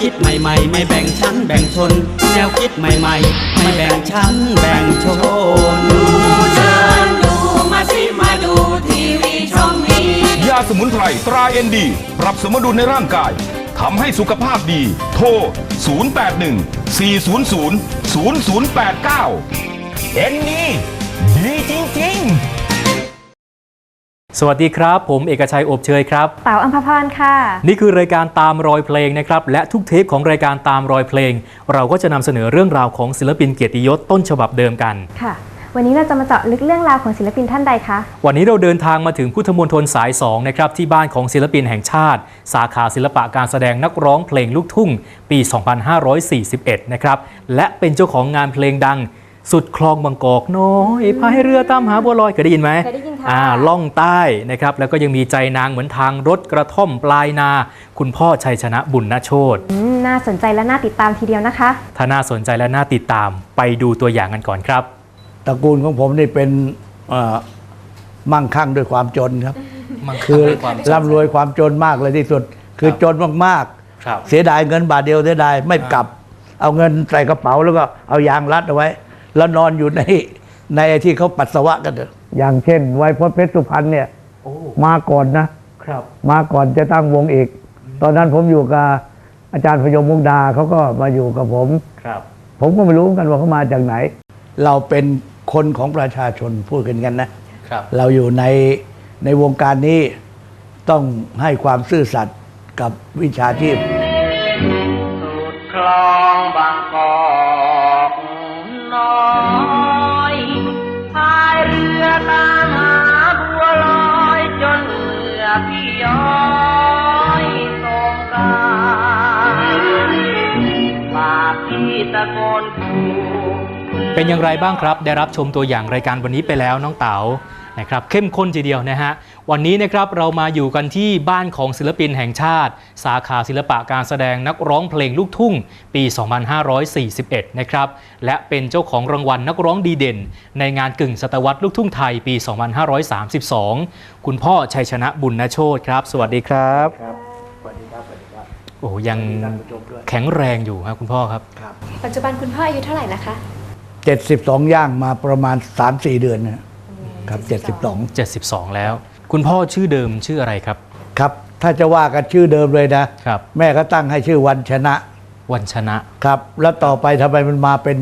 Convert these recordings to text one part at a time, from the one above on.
คิดใหม่ๆ ไม่แบ่งชั้นแบ่งชน แนวคิดใหม่ๆ ไม่แบ่งชั้นแบ่งชนเชิญดูมาสิมาดูทีวีช่องนี้ ยาสมุนไพรตราเอ็นดีปรับสมดุลในร่างกายทำให้สุขภาพดี โทร 081 400 0089 เอ็นดีดีจริง ๆ สวัสดีครับ ผมเอกชัยอบเชยครับเต๋าอัมพพรค่ะ นี่คือรายการตามรอยเพลงนะครับ และทุกเทปของรายการตามรอยเพลง เราก็จะนำเสนอเรื่องราวของศิลปินเกียรติยศต้นฉบับเดิมกันค่ะ วันนี้เราจะมาเจาะลึกเรื่องราวของศิลปินท่านใดคะวันนี้เราเดินทางมาถึงพุทธมณฑลสาย2นะครับที่บ้านของศิลปินแห่งชาติ สาขาศิลปะการแสดงนักร้องเพลงลูกทุ่ง ปี 2541 นะครับและเป็นเจ้าของงานเพลงดัง สุดคลองบางกอกน้อยพายเรือตามหาบัวลอยเคยได้ยินไหมเคยได้ยินค่ะ อ่าล่องใต้นะครับแล้วก็ยังมีใจนางเหมือนทางรถกระท่อมปลายนา คุณพ่อชัยชนะบุญนโชตอืมน่าสนใจและน่าติดตามทีเดียวนะคะ ถ้าน่าสนใจและน่าติดตามไปดูตัวอย่างกันก่อนครับ ตระกูลของผมนี่เป็นเอ่อมั่งคั่งด้วยความจนครับมันคือร่ำรวยความจนมากเลยที่สุด คือจนมากครับ ๆ เสียดายเงินบาทเดียวเสียดายไม่กลับ เอาเงินใส่กระเป๋าแล้วก็เอายางรัดเอาไว้ แล้วนอนอยู่ในในไอ้ที่เขาปัสสาวะกันเถอะอย่างเช่น ไวยพจน์เพชรสุพรรณเนี่ยโอ้มาก่อนนะ ครับ มาก่อนจะตั้งวงอีก ตอนนั้นผมอยู่กับอาจารย์พยมมุกดาเขาก็มาอยู่กับผม ครับ ผมก็ไม่รู้เหมือนกันว่าเขามาจากไหน เราเป็นคนของประชาชนพูดกันกันนะ ครับ เราอยู่ในในวงการนี้ต้องให้ความซื่อสัตย์กับวิชาชีพ สุดคลองบางกอก น้อยพายเรือตามหาบัวลอยจนเหงื่อพี่ย้อยสงการปากพี่ตะโกนขู่เป็นอย่างไรบ้างครับ ได้รับชมตัวอย่างรายการวันนี้ไปแล้วน้องเต๋า นะครับเข้มข้นทีเดียวนะฮะวันนี้นะครับเรามาอยู่กันที่บ้านของศิลปินแห่งชาติ สาขาศิลปะการแสดงนักร้องเพลงลูกทุ่ง ปี 2541 นะครับและเป็นเจ้าของรางวัลนักร้องดีเด่น ในงานกึ่งศตวรรษลูกทุ่งไทยปี 2532 คุณพ่อชัยชนะบุญนโชตครับ สวัสดีครับโอ้โหยังแข็งแรงอยู่ครับคุณพ่อครับ ปัจจุบันคุณพ่ออายุเท่าไหร่แล้วคะ 72 ย่างมาประมาณ 3-4 เดือนนะ ครับ 72 72 แล้ว คุณพ่อชื่อเดิมชื่ออะไรครับ ครับ ถ้าจะว่ากันชื่อเดิมเลยนะ ครับ แม่ก็ตั้งให้ชื่อวันชนะ วันชนะ ครับ แล้วต่อไปทำไมมันมาเป็น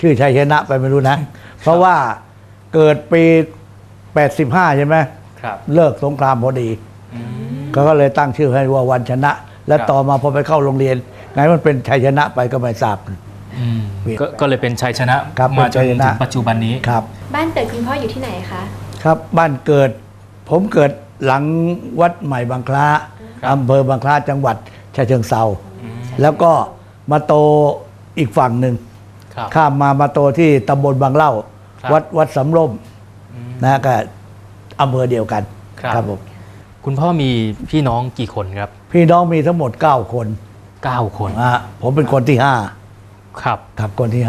ชื่อชัยชนะไปไม่รู้นะ เพราะว่าเกิดปี 85 ใช่ไหมครับ เลิกสงครามพอดีเขาก็เลยตั้งชื่อให้ว่าวันชนะ และครับต่อมาพอไปเข้าโรงเรียนไงมันเป็นชัยชนะไปก็ไม่ทราบเปลี่ยน ก็ก็เลยเป็นชัยชนะครับมาเป็นจชันยชถึนะงปัจจุบันนี้ครับ บ้านเกิดคุณพ่ออยู่ที่ไหนคะ ครับบ้านเกิด ผมเกิดหลังวัดใหม่บางคล้าอำเภอบางคล้าจังหวัดฉะเชิงเซาแล้วก็มาโตอีกฝั่งหนึ่งครับข้ามมามาโตที่ตำบลบางเล่าครับวัดวัดสำร่มนะก็อำเภอเดียวกันครับผมคุณพ่อมีพี่น้องกี่คนครับ พี่น้องมีทั้งหมด 9 คน 9 คนนะฮะผมเป็นคนที่ ครับ5ครับคนที่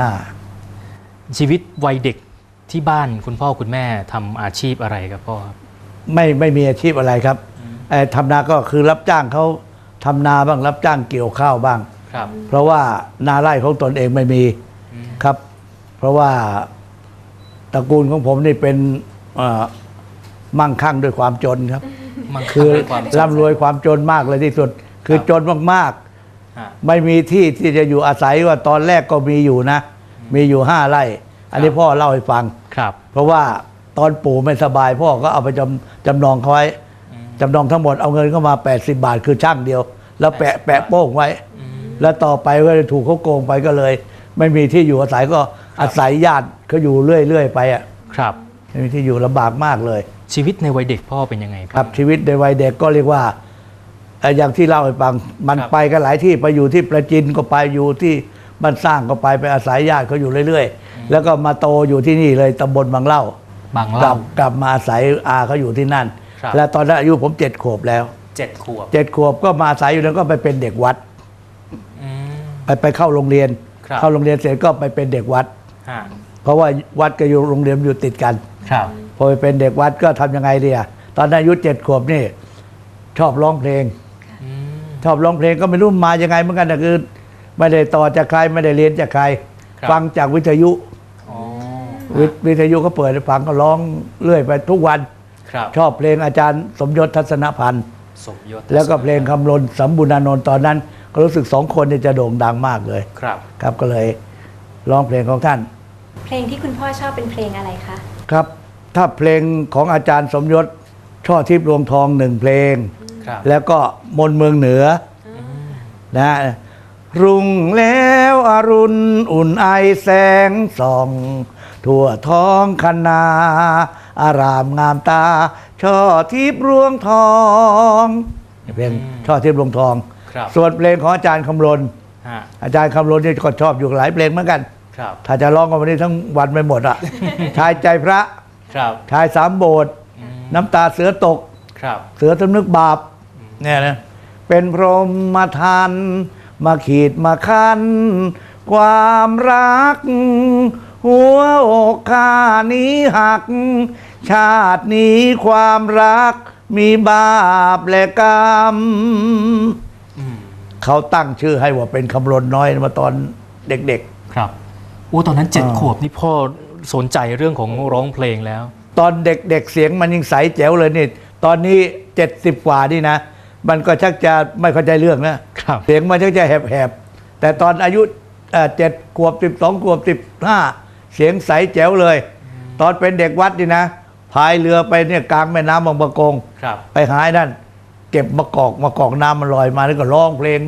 ชีวิตวัยเด็กที่บ้านคุณพ่อคุณแม่ทำอาชีพอะไรครับพ่อครับ5ไม่ไม่มีอาชีพอะไรครับเอ่อทำนาก็คือรับจ้างเขาทำนาบ้างรับจ้างเกี่ยวข้าวบ้าง ครับเพราะว่านาไร่ของตนเองไม่มีครับ เพราะว่าตระกูลของผมนี่เป็นเอ่อมั่งคั่งด้วยความจนครับ มั่งคั่งคือในความจนร่ำรวยความจนมากเลยที่สุด คือครับจนมากฮะๆ ไม่มีที่ที่จะอยู่อาศัยว่าตอนแรกก็มีอยู่นะ มีอยู่ห้าไร่ อันนี้ครับพ่อเล่าให้ฟังครับ เพราะว่าตอนปู่ไม่สบายพ่อก็เอาไปจำจำนองเขาไว้จำนองทั้งหมดเอาเงินเข้ามา 80 บาทคือช่างเดียว แล้วแปะ80แปะโป้งไว้ แล้วต่อไปก็ถูกเขาโกงไปก็เลย ไม่มีที่อยู่อาศัยก็อาศัยญาติเขาอยู่เรื่อยๆไปอะครับไม่มีที่อยู่ลำบากมากเลย ชีวิตในวัยเด็กพ่อเป็นยังไงครับ ชีวิตในวัยเด็กก็เรียกว่า เอ่ออย่างที่เล่าให้ฟังมันครับไปกันหลายที่ไปอยู่ที่ประจินก็ไปอยู่ที่บ้านสร้างก็ไปไปอาศัยญาติเขาอยู่เรื่อยๆ แล้วก็มาโตอยู่ที่นี่เลยตำบลบางเล่าบางกลัเล่า บกลับมาอาศัยอาเขาอยู่ที่นั่น ครับ และตอนนั้นอายุผมเจ็ดขวบแล้วเจ็ดขวบ เจ็ดขวบก็มาอาศัยอยู่แล้วก็ไปเป็นเด็กวัด อืม ไปไปเข้าโรงเรียน ครับ เข้าโรงเรียนเสร็จก็ไปเป็นเด็กวัด ฮะเพราะว่าวัดกับอยู่โรงเรียนอยู่ติดกัน ครับ พอไปเป็นเด็กวัดก็ทำยังไงดีอะตอนนั้นอายุเจ็ดขวบนี่ ชอบร้องเพลงอืม ชอบร้องเพลงก็ไม่รู้มายังไงเหมือนกันแต่คือไม่ได้ต่อจากใครไม่ได้เรียนจากใคร ครับ ฟังจากวิทยุอ๋อววิทยุก็เปิดให้ฟังก็ร้องเรื่อยไปทุกวัน ครับชอบเพลงอาจารย์สมยศทัศนพันธ์ สมยศแล้วก็เพลงคำลนสำบุญอานนท์ตอนนั้น ก็รู้สึกสองคนเนี่ยจะโด่งดังมากเลย ครับ ครับก็เลยร้องเพลงของท่าน เพลงที่คุณพ่อชอบเป็นเพลงอะไรคะ ครับ ถ้าเพลงของอาจารย์สมยศช่อทิพย์รวงทองหนึ่งเพลงครับ แล้วก็มนต์เมืองเหนืออนะรุ่งแล้วอรุณอุ่นไอแสงส่อง ทั่วท้องคณาอารามงามตา ช่อทิพย์รวงทองเพลงช่อทิพย์รวงทองครับส่วนเพลงของอาจารย์คำลนฮะอาจารย์คำลนนี่ก็ชอบอยู่หลายเพลงเหมือนกันครับถ้าจะร้องกันวันนี้ทั้งวันไม่หมดอะชายใจพระครับชายสามโบสถ์อืมน้ำตาเสือตกครับเสือสำนึกบาป เนี่ยนะเป็นพรหมมาทันมาขีดมาคันความรัก หัวอกข้านี้หัก ชาตินี้ความรักมีบาปและกรรมอืมเขาตั้งชื่อให้ว่าเป็นคำรณน้อยมาตอนเด็กครับโอ้ตอนนั้นเจ็ดอ่าขวบนี่พ่อสนใจเรื่องของร้องเพลงแล้วๆตอนเด็กๆเสียงมันยังใสแจ๋วเลยนี่ ตอนนี้เจ็ดสิบกว่านี่นะ มันก็ชักจะไม่เข้าใจเรื่องนะครับเสียงมันชักจะแหบๆแต่ตอนอายุเอ่อเจ็ดขวบสิบสองขวบสิบห้าเสียงใสแจ๋วเลย ตอนเป็นเด็กวัดนี่นะพายเรือไปเนี่ยกลางแม่น้ำบางประกงครับไปหาไอ้นั่น เก็บมะกอกมะกอกน้ำมันลอยมาแล้วก็ร้องเพลง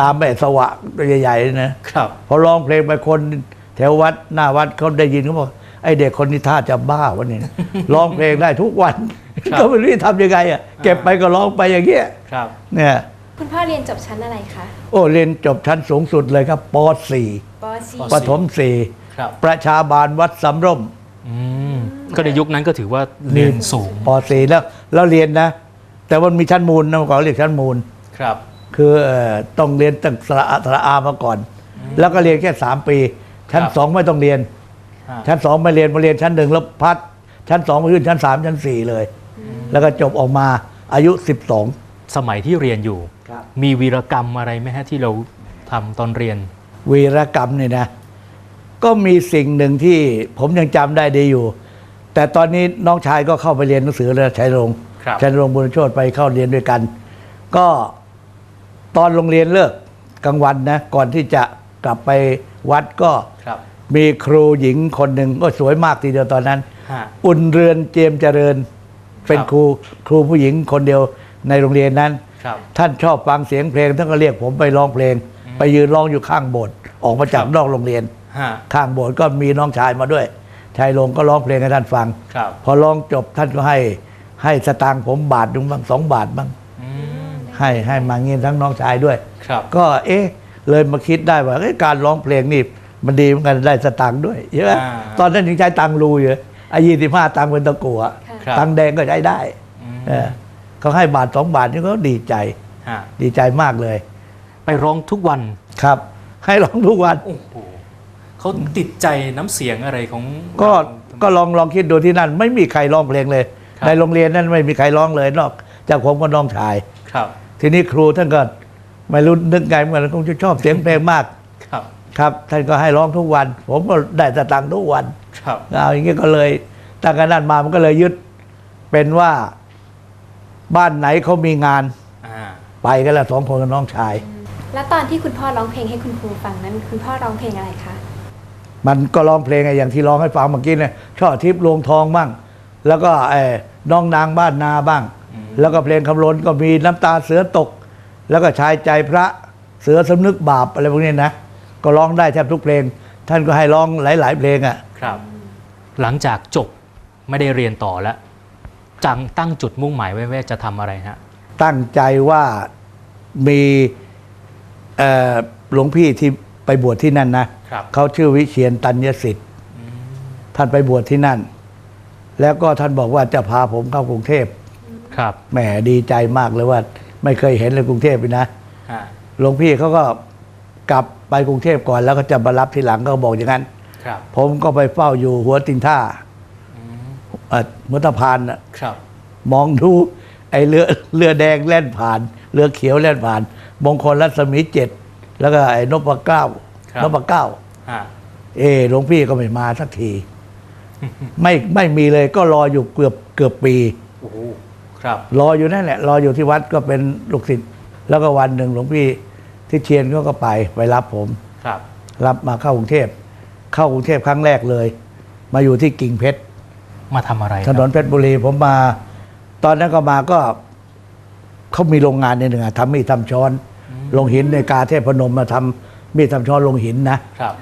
ตามแบบสวะตัวใหญ่ๆเลยนะครับพอร้องเพลงไปคนแถววัดหน้าวัดเขาได้ยินเขาบอกไอ้เด็กคนนี้ท่าจะบ้าวะเนี่ยร้องเพลงได้ทุกวันครับ ก็ไม่รู้จะทำยังไงอะเก็บไปก็ร้องไปอย่างเงี้ยครับเนี่ยคุณพ่อเรียนจบชั้นอะไรคะ โอ้ เรียนจบชั้นสูงสุดเลยครับป .4 ปปปฐมสี่ครับประชาบาลวัดสำร่มอืมก็ในยุคนั้นก็ถือว่าเรียนสูงป .4 แล้วแล้วเรียนนะ แต่ว่ามีชั้นมูลนะเมื่อก่อนเรียกชั้นมูลครับ คือเอ่อต้องเรียนตั้งสระอะสระอามาก่อน แล้วก็เรียนแค่3ปี ชั้นครับสองไม่ต้องเรียนฮะชั้นสองไม่เรียนมาเรียนชั้นหนึ่งแล้วพัด ชั้นสองมาขึ้นชั้นสามชั้นสี่เลย แล้วก็จบออกมาอายุ 12 สมัยที่เรียนอยู่ครับมีวีรกรรมอะไรไหมฮะที่เราทำตอนเรียน วีรกรรมเนี่ยนะ ก็มีสิ่งหนึ่งที่ผมยังจำได้ดีอยู่ แต่ตอนนี้น้องชายก็เข้าไปเรียนหนังสือแล้วชัยรงค์ครับชัยรงค์บุญโชตไปเข้าเรียนด้วยกัน ก็ตอนโรงเรียนเลิกกลางวันนะก่อนที่จะกลับไปวัดก็ครับมีครูหญิงคนหนึ่งก็สวยมากทีเดียวตอนนั้นฮะอุ่นเรือนเจียมเจริญ เป็นครับครูครูผู้หญิงคนเดียวในโรงเรียนนั้น ครับ ท่านชอบฟังเสียงเพลง ท่านก็เรียกผมไปร้องเพลง ไปยืนร้องอยู่ข้างโบสถ์ออกมาจากครับนอกโรงเรียน ฮะ ข้างโบสถ์ก็มีน้องชายมาด้วย ชายลงก็ร้องเพลงให้ท่านฟัง ครับ พอร้องจบท่านก็ให้ให้สตางค์ผมบาทหนึ่งบ้างสองบาทบ้างอืมให้ให้มาเงินทั้งน้องชายด้วย ครับ ก็เอ๊ะเลยมาคิดได้ว่าเอ๊ะการร้องเพลงนี่มันดีเหมือนกันได้สตังค์ด้วยใช่ไหมอ่า ตอนนั้นยังใช้ตังค์รูอยู่อายี่สิบห้าตังค์เป็นตะกั่วครับ ตังค์แดงก็ใช้ได้อืมเออเขาให้บาทสองบาทนี่ก็ดีใจฮะดีใจมากเลย ไปร้องทุกวันครับ ให้ร้องทุกวันโอ้โหเขาติดใจน้ำเสียงอะไรของ ก็เราก็ลองลองคิดดูที่นั่น ไม่มีใครร้องเพลงเลยครับในโรงเรียนนั้นไม่มีใครร้องเลย นอก จากผมกับน้องชายครับ ทีนี้ครูท่านก็ไม่รู้นึกไงเหมือนกันคงจะชอบเสียงเพลงมากครับ ครับท่านก็ให้ร้องทุกวัน ผมก็ได้สตังค์ทุกวัน ครับเอาอย่างนี้ก็เลยตั้งแต่นั้นมามันก็เลยยึด เป็นว่าบ้านไหนเขามีงานอ่าไปกันละสองคนกับน้องชาย แล้วตอนที่คุณพ่อร้องเพลงให้คุณครูฟังนั้น คุณพ่อร้องเพลงอะไรคะ มันก็ร้องเพลงไงอย่างที่ร้องให้ฟังเมื่อกี้เนี่ยช่อทิพย์ลวงทองบ้าง แล้วก็ไอ้น้องนางบ้านนาบ้าง แล้วก็เพลงคำร้นก็มีน้ำตาเสือตก แล้วก็ชายใจพระเสือสำนึกบาปอะไรพวกนี้นะก็ร้องได้แทบทุกเพลง ท่านก็ให้ร้องหลาย ๆ เพลงอะ ครับ หลังจากจบไม่ได้เรียนต่อแล้ว จังตั้งจุดมุ่งหมายไว้ว่าจะทำอะไรฮะตั้งใจว่ามีเอ่อหลวงพี่ที่ไปบวชที่นั่นนะครับเขาชื่อวิเชียนตัญญสิทธิ์ท่านไปบวชที่นั่น แล้วก็ท่านบอกว่าจะพาผมเข้ากรุงเทพครับแหมดีใจมากเลยว่า ไม่เคยเห็นเลยกรุงเทพเลยนะฮะหลวงพี่เขาก็กลับไปกรุงเทพก่อน แล้วก็จะมารับทีหลังก็บอกอย่างนั้นครับผมก็ไปเฝ้าอยู่หัวตินท่า เอ่อหัวตะพานน่ะครับ มองดูไอ้เรือเรือแดงแล่นผ่าน เรือเขียวแล่นผ่าน มงคลรัศมีเจ็ดแล้วก็ไอ้นพเก้าครับ นพเก้า ฮะเออหลวงพี่ก็ไม่มาสักที ไม่ไม่มีเลยก็รออยู่เกือบเกือบปี โอ้โหครับ รออยู่นั่นแหละ รออยู่ที่วัดก็เป็นลูกศิษย์แล้วก็วันหนึ่งหลวงพี่ที่เชียนเขาก็ไปไปรับผม ครับ รับมาเข้ากรุงเทพเข้ากรุงเทพครั้งแรกเลย มาอยู่ที่กิ่งเพชร มาทำอะไรคถรับนนเพชรบุรีผมมา ตอนนั้นก็มาก็เขามีโรงงานในหนึ่งอะทำมีดทำช้อน ลงหินในกาเทพพนมมาทำมีดทำช้อนลงหินนะครับ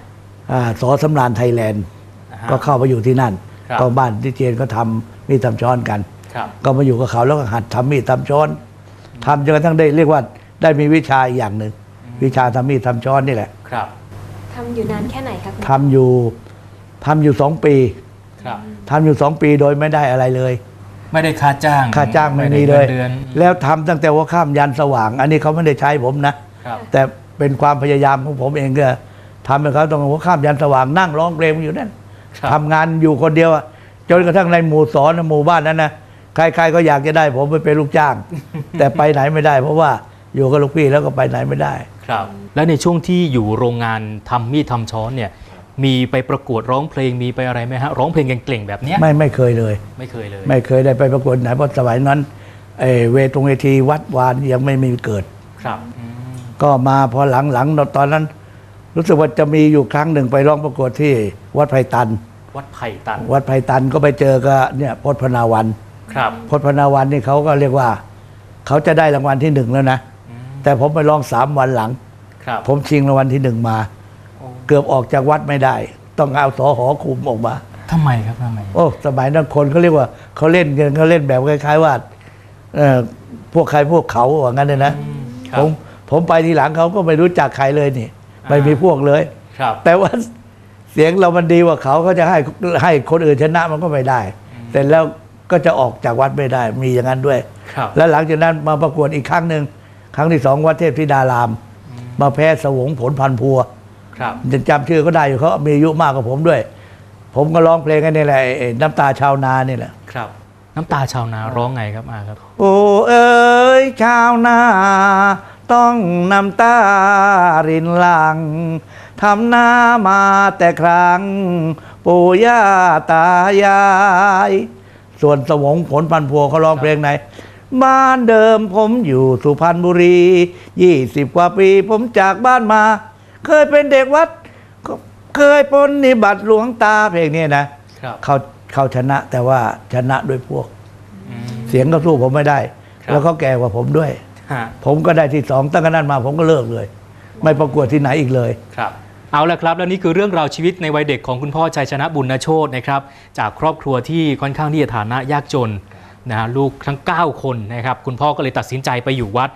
อ่าสอสำรานไทยแลนด์ อ่าฮะก็เข้าไปอยู่ที่นั่นครับ ก็บ้านที่เจนก็ทำมีดทำช้อนกัน ครับ ก็มาอยู่กับเขาแล้วก็หัดทำมีดทำช้อนทำจนกระทั่งได้เรียกว่าได้มีวิชาอีกอย่างหนึ่งวิชาทำมีดทำช้อนนี่แหละครับ ทำอยู่นานแค่ไหนคะคุณทำอยู่ทำอยู่สองปี ครับ ทำอยู่สองปีโดยไม่ได้อะไรเลย ไม่ได้ค่าจ้างค่าจ้างไม่ด้มีเลยงินเดือน แล้วทำตั้งแต่ว่าข้ามยันสว่าง อันนี้เขาไม่ได้ใช้ผมนะ ครับ แต่เป็นความพยายามของผมเองก็ทำให้เขาต้องหัวข้ามยันสว่างนั่งร้องเพลงอยู่นั่นครับ ทำงานอยู่คนเดียวอะจนกระทั่งในหมู่สอนหมู่บ้านนั้นนะใครๆก็อยากจะได้ผมไปเป็นลูกจ้าง แต่ไปไหนไม่ได้ เพราะว่าอยู่กับลูกพี่แล้วก็ไปไหนไม่ได้ ครับ แล้วในช่วงที่อยู่โรงงานทำมีดทำช้อนเนี่ย มีไปประกวดร้องเพลงมีไปอะไรไหมฮะร้องเพลงเก่งๆแบบเนี้ยไม่ไม่เคยเลย ไม่เคยเลย ไม่เคยได้ไปประกวดไหนเพราะสมัยนั้นเออเวทงเวทีวัดวานยังไม่มีเกิด ครับอืมก็มาพอหลังๆตอนนั้น รู้สึกว่าจะมีอยู่ครั้งหนึ่งไปร้องประกวดที่วัดไผ่ตัน วัดไผ่ตันวัดไผ่ตันก็ไปเจอกับเนี่ยพจน์พนาวัน ครับ พจน์พนาวันนี่เขาก็เรียกว่า เขาจะได้รางวัลที่หนึ่งแล้วนะแต่ผมไปร้องสามวันหลัง ครับผมชิงรางวัลที่หนึ่งมา เกือบออกจากวัดไม่ได้ ต้องเอาสอหอคุมออกมา ทำไมครับทำไม โอ้สมัยนั้นคนเขาเรียกว่าเขาเล่นกันเขาเล่นแบบคล้ายๆว่าเอ่อพวกใครพวกเขาว่างั้นเลยนะครับผมผมไปทีหลังเขาก็ไม่รู้จักใครเลยนี่ ไม่มีพวกเลย ครับ แต่ว่าเสียงเรามันดีกว่าเขาเขาจะให้ให้คนอื่นชนะมันก็ไม่ได้ แต่แล้วก็จะออกจากวัดไม่ได้ มีอย่างนั้นด้วย ครับ แล้วหลังจากนั้นมาประกวดอีกครั้งหนึ่งครั้งที่สองวัดเทพธิดาราม มาแพ้สวงผลพันธุ์พัว ครับจะจำชื่อก็ได้อยู่เขามีอายุมากกว่าผมด้วย ผมก็ร้องเพลงกันนี่แหละไอ้ไอ้น้ำตาชาวนานี่แหละครับ น้ำตาชาวนาร้องไงครับอาครับ โอ้เอ๋ยชาวนา ต้องน้ำตารินหลังทำนามาแต่ครั้ง ปู่ย่าตายาย ส่วนสวงผลพันธุ์พัวเขาร้องเพลงไหน บ้านเดิมผมอยู่สุพรรณบุรียี่สิบกว่าปีผมจากบ้านมา เคยเป็นเด็กวัด เคยปนนิบัติหลวงตาเพลงนี้นะครับเขาเขาชนะแต่ว่าชนะด้วยพวกอืมเสียงก็สู้ผมไม่ได้ครับแล้วเขาแก่กว่าผมด้วยฮะผมก็ได้ที่สองตั้งแต่นั้นมาผมก็เลิกเลย ไม่ประกวดที่ไหนอีกเลยครับเอาละครับ แล้วนี่คือเรื่องราวชีวิตในวัยเด็กของคุณพ่อชัยชนะบุญโชตนะครับจากครอบครัวที่ค่อนข้างที่จะฐานะยากจนนะฮะลูกทั้ง 9 คนนะครับคุณพ่อก็เลยตัดสินใจไปอยู่วัด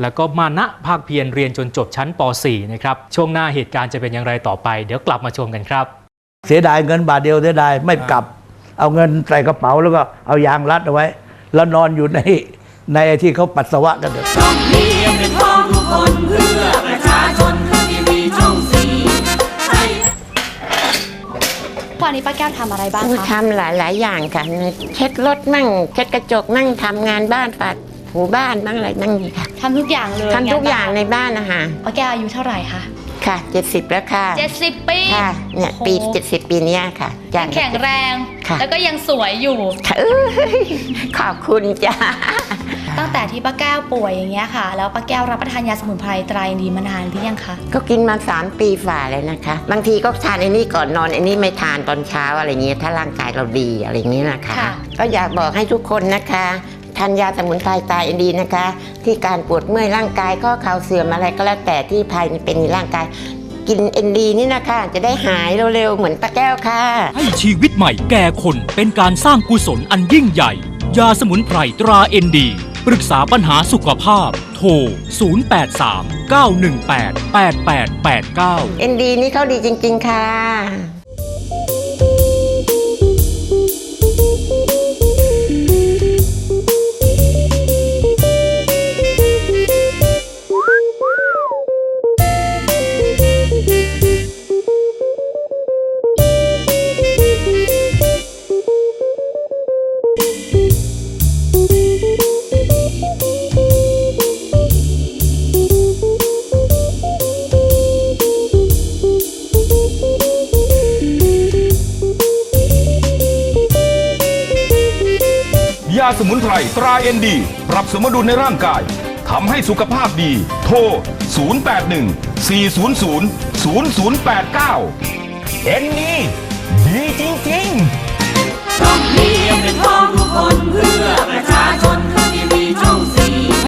แล้วก็มานะภาคเพียรเรียนจนจบชั้นป .4 นะครับ ช่วงหน้าเหตุการณ์จะเป็นอย่างไรต่อไป เดี๋ยวกลับมาชมกันครับ เสียดายเงินบาทเดียวเสียดายไม่กลับ เอาเงินใส่กระเป๋าแล้วก็เอายางรัดเอาไว้ แล้วนอนอยู่ในในไอ้ที่เขาปัสสาวะกันเถอะช่องนี้เป็นของทุกคนเพื่อประชาชนคือทีวีช่องสีให้ตอนนี้ป้าแก้วทำอะไรบ้างคะทำหลายๆอย่างค่ะ เช็ดรถมั่ง เช็ดกระจกมั่งทำงานบ้านฝาด ถูบ้านบ้างอะไรบ้างนี่ค่ะทำทุกอย่างเลยทำทุกอย่างในบ้านนะคะป้าแก้วอายุเท่าไหร่คะคค่ะ 70 แล้วค่ะ 70 ปีค่ะเนี่ยปีโอ้โห70 ปีเนี้ยค่ะจ้ะแข็งแรงค่ะแล้วก็ยังสวยอยู่ค่ะเอ้ยขอบคุณจ้าตั้งแต่ที่ป้าแก้วป่วยอย่างเงี้ยค่ะ แล้วป้าแก้วรับประทานยาสมุนไพรไตรดีมานานหรือยังคะ ก็กินมา 3 ปีฝ่าเลยนะคะ บางทีก็ทานไอ้นี่ก่อนนอนไอ้นี่ไม่ทานตอนเช้าอะไรเงี้ยถ้าร่างกายเราดีอะไรเงี้ยนะคะค่ะก็อยากบอกให้ทุกคนนะคะ ทานยาสมุนไพรตายเอ็นดีนะคะ ที่การปวดเมื่อยร่างกายข้อเข่าเสื่อมอะไรก็แล้วแต่ที่ภายในเป็นในร่างกาย กินเอ็นดีนี่นะคะ จะได้หายเร็วๆเหมือนป้าแก้วค่ะ ให้ชีวิตใหม่แก่คนเป็นการสร้างกุศลอันยิ่งใหญ่ ยาสมุนไพรตราเอ็นดีปรึกษาปัญหาสุขภาพ โทร 083 918 8889 เอ็นดีนี่เขาดีจริง ๆ ค่ะ สมุนไพรตราเอ็นดี ปรับสมดุลในร่างกายทำให้สุขภาพดี โทร 081 400 0089 เอ็นดีดีจริงๆ ต้องเรียนเป็นพ้องทุกคนเพื่อประ